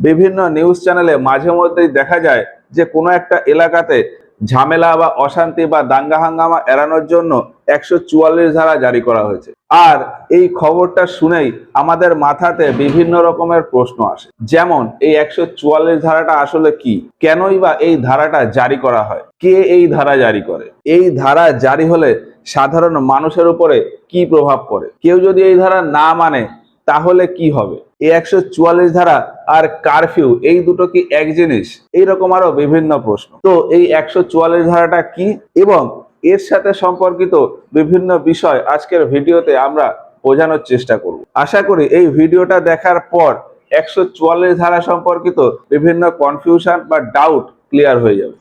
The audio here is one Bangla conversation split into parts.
বিভিন্ন নিউজ চ্যানেলে মাঝে মধ্যেই দেখা যায় যে কোনো একটা এলাকাতে ঝামেলা বা অশান্তি বা দাঙ্গা হাঙ্গামা এড়ানোর জন্য একশো চুয়াল্লিশ ধারা জারি করা হয়েছে। আর এই খবরটা শুনেই আমাদের মাথাতে বিভিন্ন রকমের প্রশ্ন আসে। যেমন, এই একশো চুয়াল্লিশ ধারাটা আসলে কি? কেনই বা এই ধারাটা জারি করা হয়? কে এই ধারা জারি করে? এই ধারা জারি হলে সাধারণ মানুষের উপরে কি প্রভাব পড়ে? কেউ যদি এই ধারা না মানে তাহলে কি হবে? এই একশো চুয়াল্লিশ ধারা আর কারফিউ এই দুটো কি এক জিনিস? এইরকম আরও বিভিন্ন প্রশ্ন। তো এই একশো চুয়াল্লিশ ধারাটা কি? এবং এর সাথে সম্পর্কিত বিভিন্ন বিষয় আজকের ভিডিওতে আমরা বোঝানোর চেষ্টা করব। আশা করি এই ভিডিওটা দেখার পর একশো চুয়াল্লিশ ধারা সম্পর্কিত বিভিন্ন কনফিউশন বা ডাউট ক্লিয়ার হয়ে যাবে।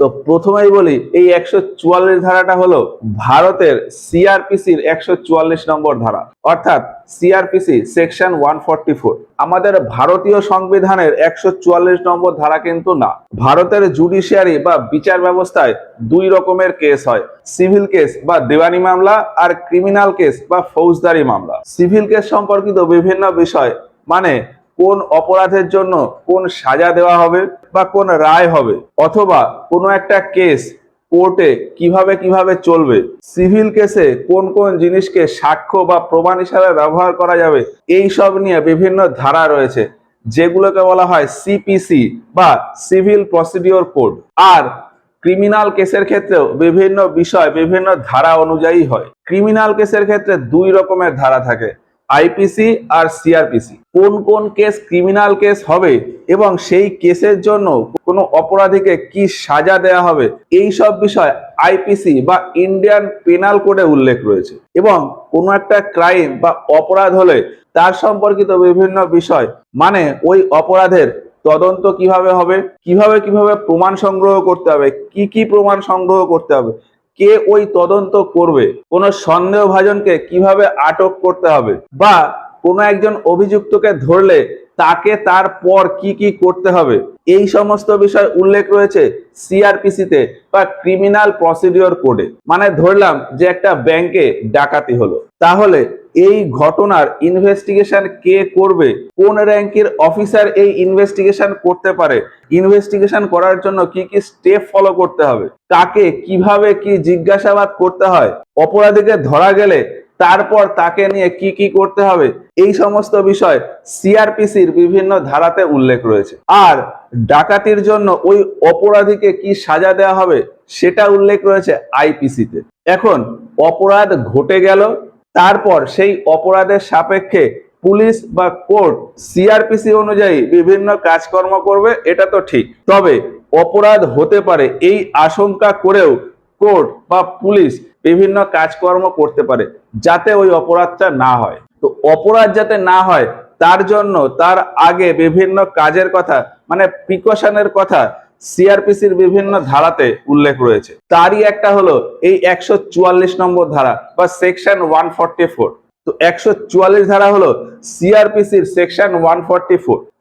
তো প্রথমেই বলি, এই একশো চুয়াল্লিশ ধারাটা হলো ভারতের সিআরপিসির একশো চুয়াল্লিশ নম্বর ধারা। অর্থাৎ সিআরপিসি সেকশন ওয়ান আমাদের ভারতীয় সংবিধানের একশো চুয়াল্লিশ নম্বর ধারা কিন্তু না। ভারতের জুডিশিয়ারি বা বিচার ব্যবস্থায় দুই রকমের কেস হয়। সিভিল কেস বা দেওয়ানি মামলা আর ক্রিমিনাল কেস বা ফৌজদারি মামলা। সিভিল কেস সম্পর্কিত বিভিন্ন বিষয় মানে কোন অপরাধের জন্য কোন সাজা দেওয়া হবে বা কোন রায় হবে অথবা কোনো একটা কেস কোর্টে কীভাবে কীভাবে চলবে, সিভিল কেসে কোন কোন জিনিসকে সাক্ষ্য বা প্রমাণ হিসাবে ব্যবহার করা যাবে, এই সব নিয়ে বিভিন্ন ধারা রয়েছে, যেগুলোকে বলা হয় সিপিসি বা সিভিল প্রসিডিওর কোড। আর ক্রিমিনাল কেসের ক্ষেত্রেও বিভিন্ন বিষয়, বিভিন্ন ধারা অনুযায়ী হয়। ক্রিমিনাল কেসের ক্ষেত্রে দুই রকমের ধারা থাকে। আইপিসি আর সিআরপিসি। কোন কোন কেস ক্রিমিনাল কেস হবে এবং সেই কেসের জন্য কোনো অপরাধীকে কি সাজা দেয়া হবে এই সব বিষয় আইপিসি বা ইন্ডিয়ান পেনাল কোডে উল্লেখ রয়েছে এবং কোনো একটা ক্রাইম বা অপরাধ হলে তার সম্পর্কিত বিভিন্ন বিষয় মানে ওই অপরাধের তদন্ত কীভাবে হবে, কীভাবে কীভাবে প্রমাণ সংগ্রহ করতে হবে, কি কি প্রমাণ সংগ্রহ করতে হবে কে ওই তদন্ত করবে? কোনো সন্দেহভাজনকে কীভাবে আটক করতে হবে? বা কোনো একজন অভিযুক্তকে ধরলে তাকে তারপর কি কি করতে হবে? এই সমস্ত বিষয় উল্লেখ রয়েছে সিআরপিসিতে বা ক্রিমিনাল প্রসিডিওর কোডে। মানে ধরলাম যে একটা ব্যাংকে ডাকাতি হলো। তাহলে এই ঘটনার ইনভেস্টিগেশন কে করবে? কোন র্যাঙ্কের অফিসার এই ইনভেস্টিগেশন করতে পারে? ইনভেস্টিগেশন করার জন্য কি কি স্টেপ ফলো করতে হবে? কাকে কীভাবে কি জিজ্ঞাসাবাদ করতে হয়? অপরাধীকে ধরা গেলে তারপর তাকে নিয়ে কি কি করতে হবে? এই সমস্ত বিষয় সিআরপিসির বিভিন্ন ধারাতে উল্লেখ রয়েছে। আর ডাকাতির জন্য ওই অপরাধীকে কি সাজা দেওয়া হবে, সেটা উল্লেখ রয়েছে আইপিসিতে এখন অপরাধ ঘটে গেল তারপর সেই অপরাধের সাপেক্ষে পুলিশ বা কোর্ট সিআরপিসি অনুযায়ী বিভিন্ন কাজকর্ম করবে, এটা তো ঠিক। তবে অপরাধ হতে পারে এই আশঙ্কা করেও কোর্ট বা পুলিশ বিভিন্ন কাজকর্ম করতে পারে, যাতে ওই অপরাধটা না হয়। তো অপরাধ যাতে না হয়, তার জন্য তার আগে বিভিন্ন কাজের কথা মানে প্রিকশনের কথা সিআরপিসির বিভিন্ন ধারাতে উল্লেখ রয়েছে। তারই একটা হলো এই একশো চুয়াল্লিশ নম্বর ধারা বা সেকশন ওয়ান তো একশো চুয়াল্লিশ ধারা হলো সিআরপিসির সেকশন ওয়ান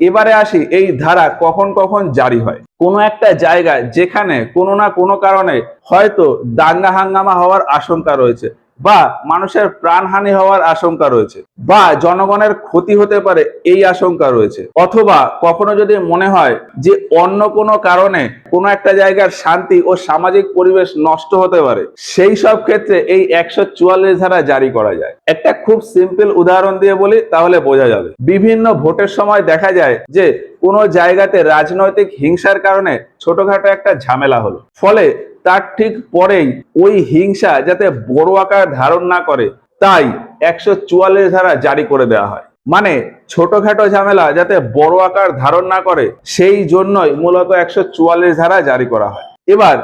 এবারে আসি এই ধারা কখন কখন জারি হয়। কোনো একটা জায়গায় যেখানে কোনো না কোনো কারণে হয়তো দাঙ্গা হাঙ্গামা হওয়ার আশঙ্কা রয়েছে। বা মানুষের প্রাণহানি হওয়ার আশঙ্কা রয়েছে বা জনগণের ক্ষতি হতে পারে এই আশঙ্কা রয়েছে। অথবা কখনো যদি মনে হয় যে অন্য কোনো কারণে কোনো একটা জায়গার শান্তি ও সামাজিক পরিবেশ নষ্ট হতে পারে, সেই সব ক্ষেত্রে এই একশো চুয়াল্লিশ ধারা জারি করা যায়। একটা খুব সিম্পল উদাহরণ দিয়ে বলি, তাহলে বোঝা যাবে। বিভিন্ন ভোটের সময় দেখা যায় যে কোনো জায়গাতে রাজনৈতিক হিংসার কারণে ছোটখাটো একটা ঝামেলা হলো। ফলে তার ঠিক পরেই ওই হিংসা যাতে বড় আকার ধারণ না করে, তাই একশো চুয়াল্লিশ ধারা জারি করে দেওয়া হয়। মানে ছোটখাটো ঝামেলা যাতে বড় আকার ধারণ না করে, সেই জন্যই মূলত একশো চুয়াল্লিশ ধারা জারি করা হয়। এবার,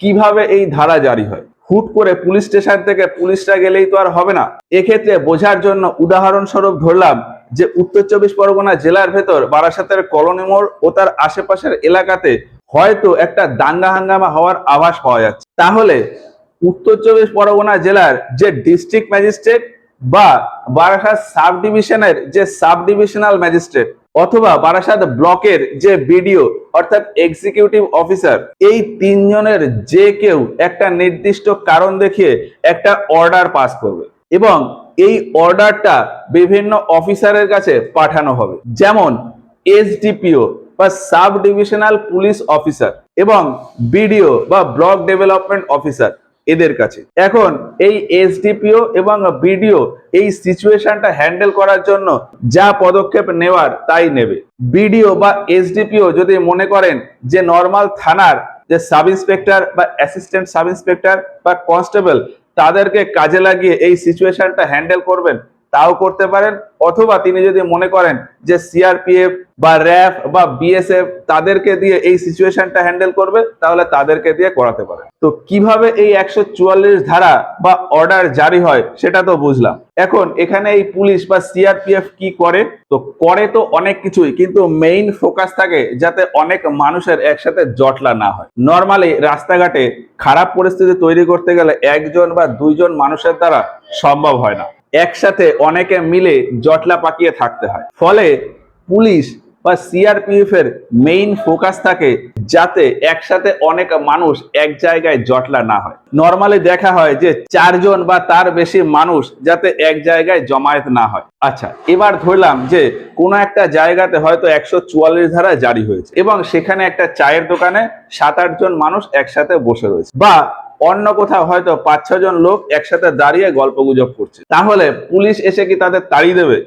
কীভাবে এই ধারা জারি হয়? হুট করে পুলিশ স্টেশন থেকে পুলিশরা গেলেই তো আর হবে না। এক্ষেত্রে বোঝার জন্য উদাহরণস্বরূপ ধরলাম যে, উত্তর চব্বিশ পরগনা জেলার ভেতর বারাসাতের কলোনি মোড় ও তার আশেপাশের এলাকাতে হয়তো একটা দাঙ্গা হাঙ্গামা হওয়ার আভাস পাওয়া যাচ্ছে। তাহলে উত্তর চব্বিশ পরগনা জেলার যে ডিস্ট্রিক্ট ম্যাজিস্ট্রেট বা বারাসাত সাব ডিভিশনের যে সাব ডিভিশনাল ম্যাজিস্ট্রেট অথবা বারাসাত ব্লকের যে বিডিও অর্থাৎ এক্সিকিউটিভ অফিসার এই তিনজনের যে কেউ একটা নির্দিষ্ট কারণ দেখিয়ে একটা অর্ডার পাস করবে এবং এই অর্ডারটা বিভিন্ন অফিসারের কাছে পাঠানো হবে। যেমন এসডিপিও বা সাব ডিভিশনাল পুলিশ অফিসার এবং বিডিও বা ব্লক ডেভেলপমেন্ট অফিসার এদের কাছে। এখন এই এসডিপিও এবং বিডিও এই সিচুয়েশনটা হ্যান্ডেল করার জন্য যা পদক্ষেপ নেওয়ার তাই নেবে। বিডিও বা এসডিপিও যদি মনে করেন যে নর্মাল থানার যে সাব ইন্সপেক্টর বা অ্যাসিস্ট্যান্ট সাব ইন্সপেক্টর বা কনস্টেবল তাদেরকে কাজে লাগিয়ে এই সিচুয়েশনটা হ্যান্ডেল করবেন তাও করতে পারেন, অথবা তিনি যদি মনে করেন যে সিআরপিএফ বা র্যাফ বা বিএসএফ তাদেরকে দিয়ে এই সিচুয়েশনটা হ্যান্ডেল করবে, তাহলে তাদেরকে দিয়ে করাতে পারেন। তো কীভাবে এই একশো চুয়াল্লিশ ধারা বা অর্ডার জারি হয়, সেটা তো বুঝলাম। এখন এখানে এই পুলিশ বা সিআরপিএফ কি করে? তো করে তো অনেক কিছুই, কিন্তু মেইন ফোকাস থাকে যাতে অনেক মানুষের একসাথে জটলা না হয়। নর্মালি রাস্তাঘাটে খারাপ পরিস্থিতি তৈরি করতে গেলে একজন বা দুইজন মানুষের দ্বারা সম্ভব হয় না। একসাথে অনেকে মিলে জটলা পাকিয়ে থাকতে হয়। ফলে পুলিশ বা সিআরপিএফ এর মেইন ফোকাস থাকে যাতে একসাথে অনেক মানুষ এক জায়গায় জটলা না হয়। নর্মালি দেখা হয় যে চারজন বা তার বেশি মানুষ যাতে এক জায়গায় জমায়েত না হয়। আচ্ছা এবার ধরলাম যে কোনো একটা জায়গাতে হয়তো একশো চুয়াল্লিশ ধারা জারি হয়েছে এবং সেখানে একটা চায়ের দোকানে সাত আট জন মানুষ একসাথে বসে রয়েছে বা অন্য কোথাও হয়তো পাঁচ ছজন লোক একসাথে দাঁড়িয়ে গল্প গুজব করছে। তাহলে পুলিশ এসে কি তাদের তাড়িয়ে দেবে?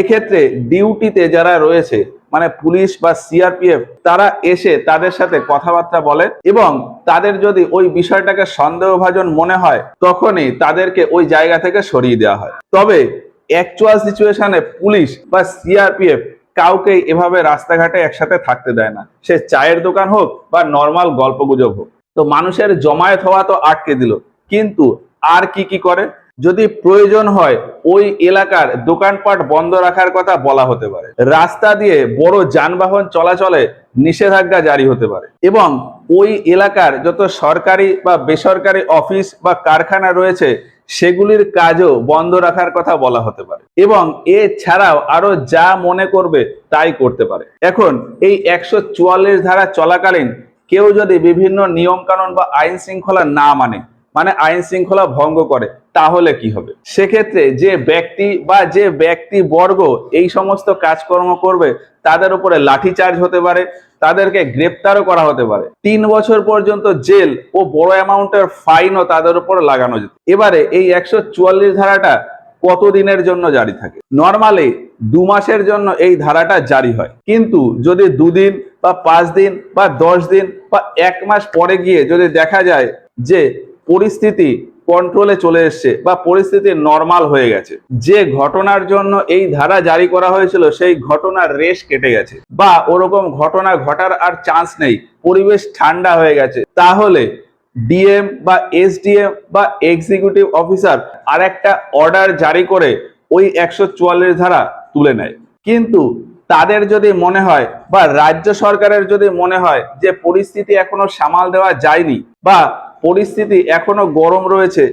এক্ষেত্রে ডিউটিতে যারা রয়েছে মানে পুলিশ বা সিআরপিএফ, তারা এসে তাদের সাথে কথাবার্তা বলে এবং তাদের যদি ওই বিষয়টাকে সন্দেহভাজন মনে হয়, তখনই তাদেরকে ওই জায়গা থেকে সরিয়ে দেওয়া হয়। তবে অ্যাকচুয়াল সিচুয়েশনে পুলিশ বা সিআরপিএফ কাউকে এভাবে রাস্তাঘাটে একসাথে থাকতে দেয় না। সে চায়ের দোকান হোক বা নর্মাল গল্প গুজব হোক। তো মানুষের জমায়েত হওয়া তো আটকে দিল। কিন্তু আর কি কি করে? যদি প্রয়োজন হয়, ওই এলাকার দোকানপাট বন্ধ রাখার কথা বলা হতে পারে। রাস্তা দিয়ে বড় যানবাহন চলাচলে নিষেধাজ্ঞা জারি হতে পারে। এবং ওই এলাকার যত সরকারি বা বেসরকারি অফিস বা কারখানা রয়েছে, সেগুলির কাজও বন্ধ রাখার কথা বলা হতে পারে। এবং এছাড়াও আরও যা মনে করবে, তাই করতে পারে। এখন এই একশো চুয়াল্লিশ ধারা চলাকালীন কেউ যদি বিভিন্ন নিয়ম কানুন বা আইন শৃঙ্খলা না মানে মানে আইন শৃঙ্খলা ভঙ্গ করে, তাহলে কি হবে? সেক্ষেত্রে যে ব্যক্তি বা যে ব্যক্তি বর্গ এই সমস্ত কাজকর্ম করবে, তাদের উপরে লাঠিচার্জ হতে পারে, তাদেরকে গ্রেপ্তারও করা হতে পারে। তিন বছর পর্যন্ত জেল ও বড় অ্যামাউন্টের ফাইনও তাদের উপর লাগানো যেত। এবারে এই একশো চুয়াল্লিশ ধারাটা কতদিনের জন্য জারি থাকে? নর্মালি দু মাসের জন্য এই ধারাটা জারি হয়। কিন্তু যদি দুদিন বা পাঁচ দিন বা দশ দিন বা এক মাস পরে গিয়ে যদি দেখা যায় যে পরিস্থিতি কন্ট্রোলে চলে এসছে বা পরিস্থিতি নর্মাল হয়ে গেছে, যে ঘটনার জন্য এই ধারা জারি করা হয়েছিল সেই ঘটনার রেশ কেটে গেছে বা ওরকম ঘটনা ঘটার আর চান্স নেই, পরিবেশ ঠান্ডা হয়ে গেছে, তাহলে ডিএম বা এসডিএম বা এক্সিকিউটিভ অফিসার আর একটা অর্ডার জারি করে ওই একশো চুয়াল্লিশ ধারা তুলে নেয়। কিন্তু তাদের যদি মনে হয় বা রাজ্য সরকারের যদি মনে হয় যে পরিস্থিতি এখনও সামাল দেওয়া যায়নি বা পরিস্থিতি এখনও গরম রয়েছে,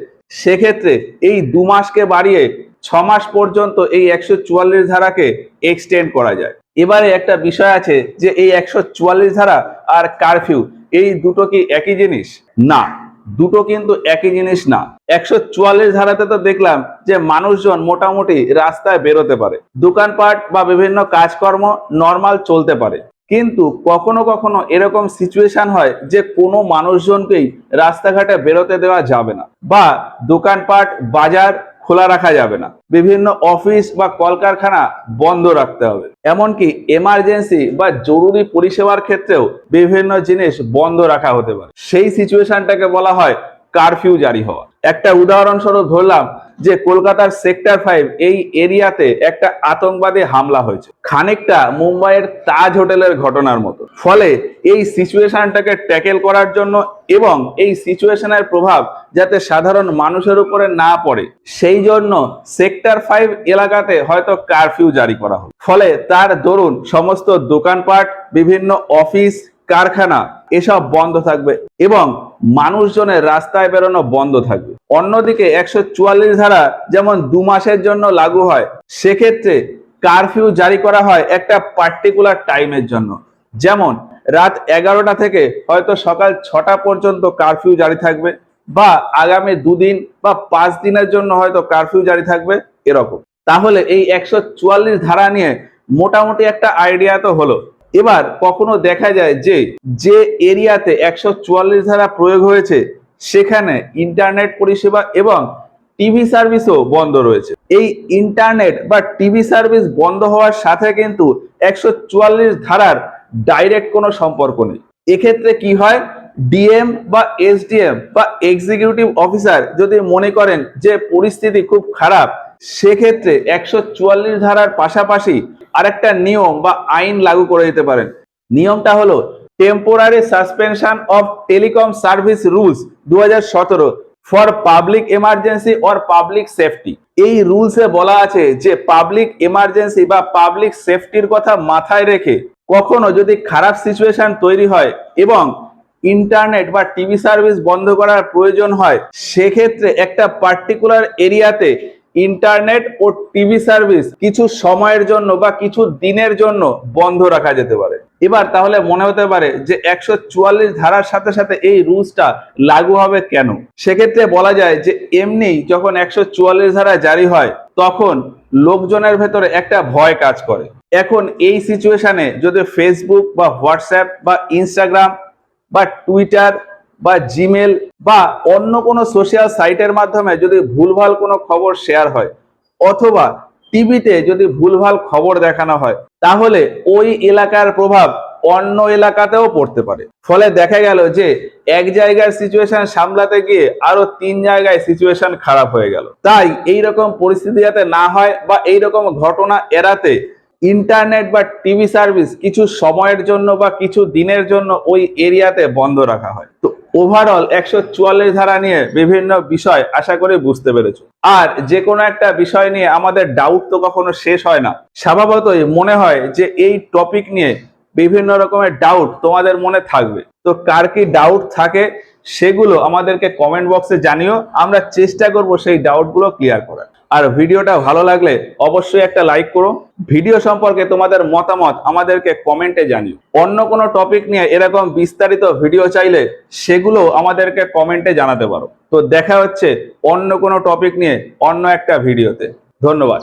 সেক্ষেত্রে এই দু মাসকে বাড়িয়ে ছ মাস পর্যন্ত এই একশো চুয়াল্লিশ ধারাকে এক্সটেন্ড করা যায়। এবারে একটা বিষয় আছে যে এই একশো চুয়াল্লিশ ধারা আর কারফিউ এই দুটো কি একই জিনিস? না। দুটো কিন্তু একই জিনিস না। একশো চুয়াল্লিশ ধারাতে তো দেখলাম যে মানুষজন মোটামুটি রাস্তায় বেরোতে পারে। দোকানপাট বা বিভিন্ন কাজকর্ম নর্মাল চলতে পারে। কিন্তু কখনো কখনো এরকম সিচুয়েশন হয় যে কোনো মানুষজনকেই রাস্তাঘাটে বেরোতে দেওয়া যাবে না। বা দোকানপাট, বাজার খোলা রাখা যাবে না। বিভিন্ন অফিস বা কলকারখানা বন্ধ রাখতে হবে। এমনকি এমার্জেন্সি বা জরুরি পরিষেবার ক্ষেত্রেও বিভিন্ন জিনিস বন্ধ রাখা হতে পারে। সেই সিচুয়েশনটাকে বলা হয় কারফিউ জারি হওয়া। একটা উদাহরণস্বরূপ ধরলাম যে কলকাতার সেক্টর ফাইভ এই এরিয়াতে একটা আতঙ্কবাদী হামলা হয়েছে। খানিকটা মুম্বাইয়ের তাজ হোটেলের ঘটনার মতো। ফলে এই সিচুয়েশনটাকে ট্যাকেল করার জন্য এবং এই সিচুয়েশনের প্রভাব যাতে সাধারণ মানুষের উপরে না পড়ে, সেই জন্য সেক্টর ফাইভ এলাকাতে হয়তো কারফিউ জারি করা হবে ফলে তার দরুন সমস্ত দোকানপাট, বিভিন্ন অফিস কারখানা, এসব বন্ধ থাকবে এবং মানুষজনের রাস্তায় বেরোনো বন্ধ থাকবে। অন্যদিকে একশো চুয়াল্লিশ ধারা যেমন দু মাসের জন্য লাগু হয়, সেক্ষেত্রে কারফিউ জারি করা হয় একটা পার্টিকুলার টাইমের জন্য। যেমন রাত এগারোটা থেকে হয়তো সকাল ছটা পর্যন্ত কারফিউ জারি থাকবে বা আগামী দুদিন বা পাঁচ দিনের জন্য হয়তো কারফিউ জারি থাকবে এরকম। তাহলে এই একশো চুয়াল্লিশ ধারা নিয়ে মোটামুটি একটা আইডিয়া তো হলো। এবার কখনো দেখা যায় যে যে এরিয়াতে একশো চুয়াল্লিশ ধারা প্রয়োগ হয়েছে, সেখানে ইন্টারনেট পরিষেবা এবং টিভি সার্ভিসও বন্ধ রয়েছে। এই ইন্টারনেট বা টিভি সার্ভিস বন্ধ হওয়ার সাথে কিন্তু একশো চুয়াল্লিশ ধারার ডাইরেক্ট কোনো সম্পর্ক নেই। এক্ষেত্রে কি হয়? ডিএম বা এসডিএম বা এক্সিকিউটিভ অফিসার যদি মনে করেন যে পরিস্থিতি খুব খারাপ, সেক্ষেত্রে একশো চুয়াল্লিশ ধারার পাশাপাশি আরেকটা নিয়ম বা আইন লাগু করে দিতে পারেন। নিয়মটা হলো temporary suspension of telecom service rules দু হাজার সতেরো for public emergency or public safety এই রুলসে বলা আছে যে পাবলিক এমার্জেন্সি বা পাবলিক সেফটির কথা মাথায় রেখে কখনো যদি খারাপ সিচুয়েশন তৈরি হয় এবং ইন্টারনেট বা টিভি সার্ভিস বন্ধ করার প্রয়োজন হয়, সেক্ষেত্রে একটা পার্টিকুলার এরিয়াতে ইন্টারনেট ও টিভি সার্ভিস কিছু সময়ের জন্য বা কিছু দিনের জন্য বন্ধ রাখা যেতে পারে। এবার তাহলে মনে হতে পারে যে একশো চুয়াল্লিশ ধারার সাথে সাথে এই রুলসটা লাগু হবে কেন? সেক্ষেত্রে বলা যায় যে এমনি যখন একশো চুয়াল্লিশ ধারা জারি হয়, তখন লোকজনের ভেতরে একটা ভয় কাজ করে। এখন এই সিচুয়েশনে যদি ফেসবুক বা হোয়াটসঅ্যাপ বা ইনস্টাগ্রাম বা টুইটার বা জিমেল বা অন্য কোনো সোশ্যাল সাইটের মাধ্যমে যদি ভুলভাল কোনো খবর শেয়ার হয়, অথবা টিভিতে যদি ভুলভাল খবর দেখানো হয়, তাহলে ওই এলাকার প্রভাব অন্য এলাকাতেও পড়তে পারে। ফলে দেখা গেল যে এক জায়গার সিচুয়েশন সামলাতে গিয়ে আরও তিন জায়গায় সিচুয়েশন খারাপ হয়ে গেল। তাই এই রকম পরিস্থিতি যাতে না হয় বা এই রকম ঘটনা এড়াতে ইন্টারনেট বা টিভি সার্ভিস কিছু সময়ের জন্য বা কিছু দিনের জন্য ওই এরিয়াতে বন্ধ রাখা হয়। তো ওভারঅল একশো চুয়াল্লিশ ধারা নিয়ে বিভিন্ন বিষয় আশা করি বুঝতে পেরেছ। আর যে কোনো একটা বিষয় নিয়ে আমাদের ডাউট তো কখনো শেষ হয় না। স্বভাবতই মনে হয় যে এই টপিক নিয়ে বিভিন্ন রকমের ডাউট তোমাদের মনে থাকবে। তো কার কি ডাউট থাকে সেগুলো আমাদেরকে কমেন্ট বক্সে জানিও। আমরা চেষ্টা করব সেই ডাউটগুলো ক্লিয়ার করার। আর ভিডিওটা ভালো লাগলে অবশ্যই একটা লাইক করো। ভিডিও সম্পর্কে তোমাদের মতামত আমাদেরকে কমেন্টে জানিও। অন্য কোনো টপিক নিয়ে এরকম বিস্তারিত ভিডিও চাইলে সেগুলো আমাদেরকে কমেন্টে জানাতে পারো। তো দেখা হচ্ছে অন্য কোনো টপিক নিয়ে অন্য একটা ভিডিওতে ধন্যবাদ।